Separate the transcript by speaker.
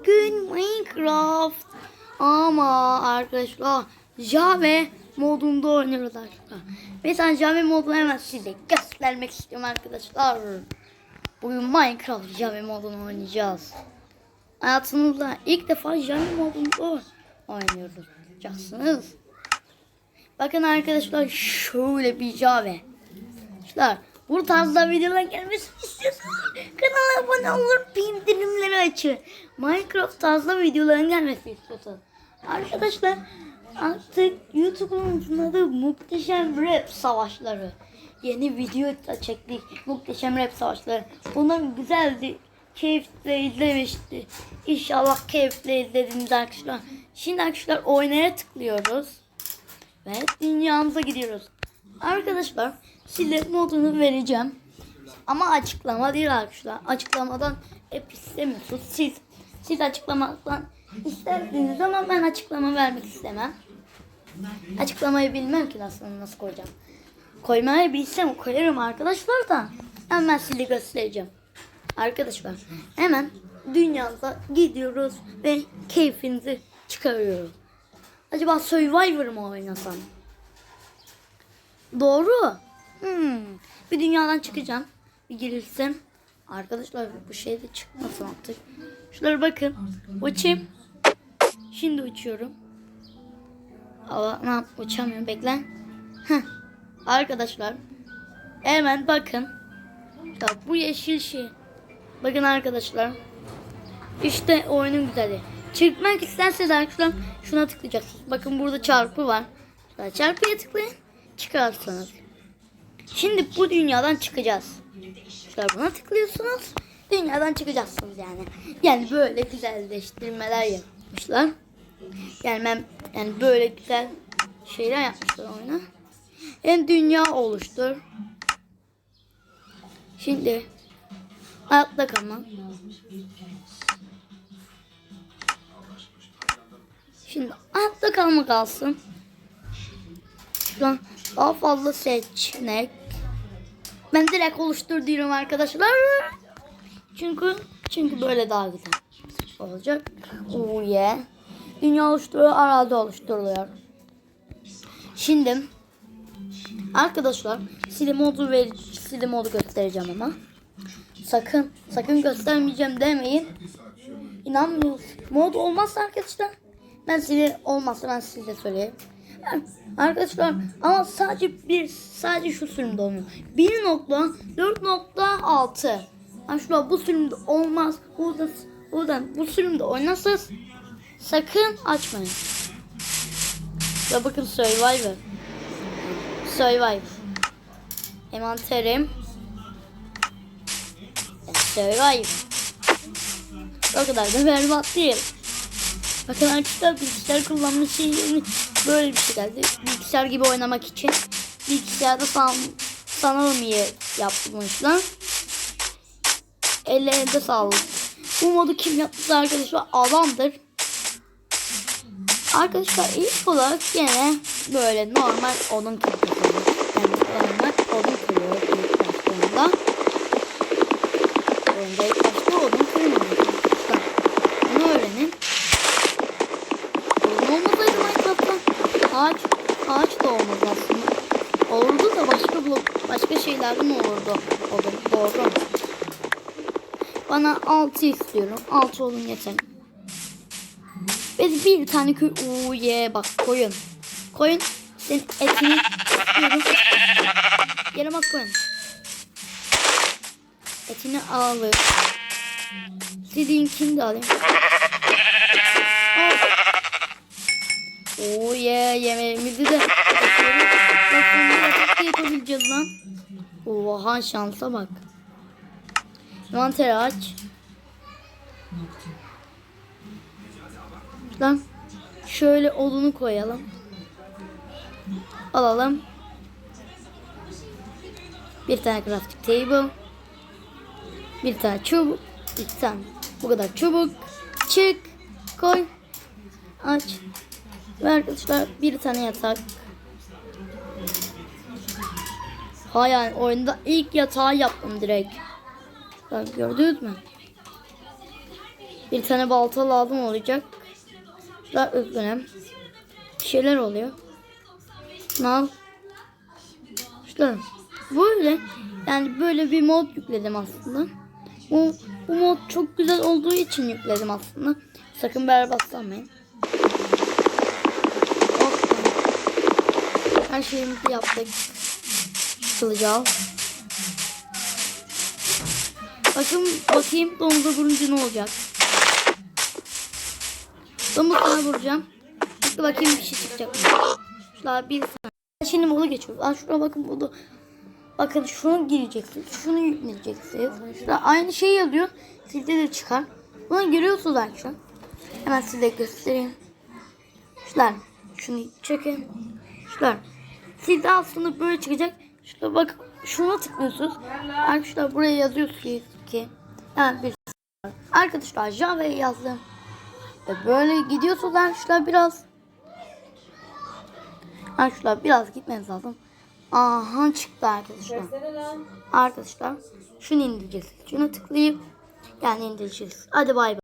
Speaker 1: bugün Minecraft ama arkadaşlar Java modunda oynuyoruz arkadaşlar. Mesela Java modunu hemen size göstermek istiyorum arkadaşlar. Bugün Minecraft Java modunu oynayacağız. Hayatınızda ilk defa Java modunda oynuyoruz. Olacaksınız. Bakın arkadaşlar şöyle bir Java. Arkadaşlar bu tarzda videolar gelmesini istiyorsanız kanala abone olur bildirimleri açın. Minecraft tarzda videoların gelmesini istiyorsanız. Arkadaşlar artık YouTube'un adı Muhteşem Rap Savaşları. Yeni video da çektik. Muhteşem Rap Savaşları. Bunlar güzeldi. Keyifle izlemişti. İnşallah keyifle izlediniz arkadaşlar. Şimdi arkadaşlar oynaya tıklıyoruz. Ve dünyamıza gidiyoruz. Arkadaşlar size modunu vereceğim. Ama açıklama değil arkadaşlar. Açıklamadan hep istemiyorsunuz. Siz, siz açıklamadan istersiniz ama ben açıklama vermek istemem. Açıklamayı bilmem ki aslında nasıl koyacağım. Koymayı bilsem koyarım arkadaşlar da. Hemen size göstereceğim. Arkadaşlar hemen dünyada gidiyoruz ve keyfinizi çıkarıyoruz. Acaba Survivor mı oynasam? Doğru. Hmm. Bir dünyadan çıkacağım. Bir girilsem. Arkadaşlar bu şey de çıkmasın artık. Şunlara bakın. Uçayım. Şimdi uçuyorum. Ama uçamıyorum. Bekle. Heh. Arkadaşlar. Hemen bakın. Ya bu yeşil şey. Bakın arkadaşlar. İşte oyunun güzeli. Çıkmak isterseniz arkadaşlar şuna tıklayacaksınız. Bakın burada çarpı var. Çarpıya tıklayın. Çıkarsanız. Şimdi bu dünyadan çıkacağız. Şöyle buna tıklıyorsunuz. Dünyadan çıkacaksınız yani. Yani böyle güzelleştirmeler yapmışlar. Yani ben yani böyle güzel şeyler yapmışlar oyuna. Yani dünya oluştur. Şimdi hayatta kalma. Şimdi hayatta kalma kalsın. Şu an daha fazla seçenek. Ben direkt oluştur diyorum arkadaşlar. Çünkü çünkü böyle daha güzel olacak. Oh yeah. Dünya oluşturuyor, arazi oluşturuluyor. Şimdi arkadaşlar size modu ver size modu göstereceğim ama. Sakın sakın göstermeyeceğim demeyin. İnanmıyorsunuz. Mod olmazsa arkadaşlar ben size olmazsa ben size söyleyeyim. Arkadaşlar ama sadece bir sadece şu sürümde olmuyor. 1.4.6 Arkadaşlar bu sürümde olmaz. Burada, buradan bu sürümde oynarsanız sakın açmayın. Ya bakın Survivor. Survivor. Envanterim. Survivor. O kadar da berbat değil. Bakın arkadaşlar bilgisayar kullanma şeyini böyle bir şey geldi. Bilgisayar gibi oynamak için. Bilgisayarda san, sanalım iyi yapmışlar. Ellerinde sağlık. Bu modu kim yaptı arkadaşlar? Adamdır. Arkadaşlar ilk olarak yine böyle normal odun kırıyor. Yani normal odun kırıyor ilk başlarında. Oyunda ilk başta odun kırmıyor. Arkadaşlar bunu öğrenin. Odun olmasaydı Minecraft'ta ağaç, ağaç da olmaz aslında. Olurdu da başka şeylerden olurdu. Odun, doğru. Bana 6 istiyorum. 6 olun yeter. Ve bir tane köy... Uuu ye bak koyun. Koyun. Senin etini istiyorum. Yere bak koyun. Etini alıp. Dediğin de alayım. Al. Oo ye yemeğimizi de yapıyoruz. Da yapabileceğiz lan. Oha şansa bak. Envanteri aç. Lan şöyle odunu koyalım. Alalım. Bir tane crafting table. Bir tane çubuk. Bir tane. Bu kadar çubuk. Çık. Koy. Aç. Ve arkadaşlar bir tane yatak. Ha yani oyunda ilk yatağı yaptım direkt. Bak gördünüz mü? Bir tane balta lazım olacak. Şurada üzgünüm. Bir şeyler oluyor. Ne al? İşte böyle yani böyle bir mod yükledim aslında. Bu, bu mod çok güzel olduğu için yükledim aslında. Sakın berbatlanmayın. Hoppa. Her şeyimizi yaptık. Al. Bakın bakayım domuza vurunca ne olacak. Domuzuna vuracağım. Bekle bakayım bir şey çıkacak mı? Şurada bir saniye. Şimdi modu geçiyoruz. Aa şuraya bakın modu. Bakın şunu gireceksiniz. Şunu yükleyeceksiniz. Şurada aynı şeyi yazıyor. Sizde de çıkar. Bunu görüyorsunuz arkadaşlar. Hemen size göstereyim. Şuradan şunu çekin. Şuradan. Sizde aslında böyle çıkacak. Şurada bak şuna tıklıyorsunuz. Arkadaşlar buraya yazıyorsunuz ki hemen bir Arkadaşlar Java'ya yazdım. Ve böyle gidiyorsunuz arkadaşlar biraz. Arkadaşlar biraz gitmeniz lazım. Aha çıktı arkadaşlar. Arkadaşlar şunu indireceğiz. Şunu tıklayıp yani indireceğiz. Hadi bay bay.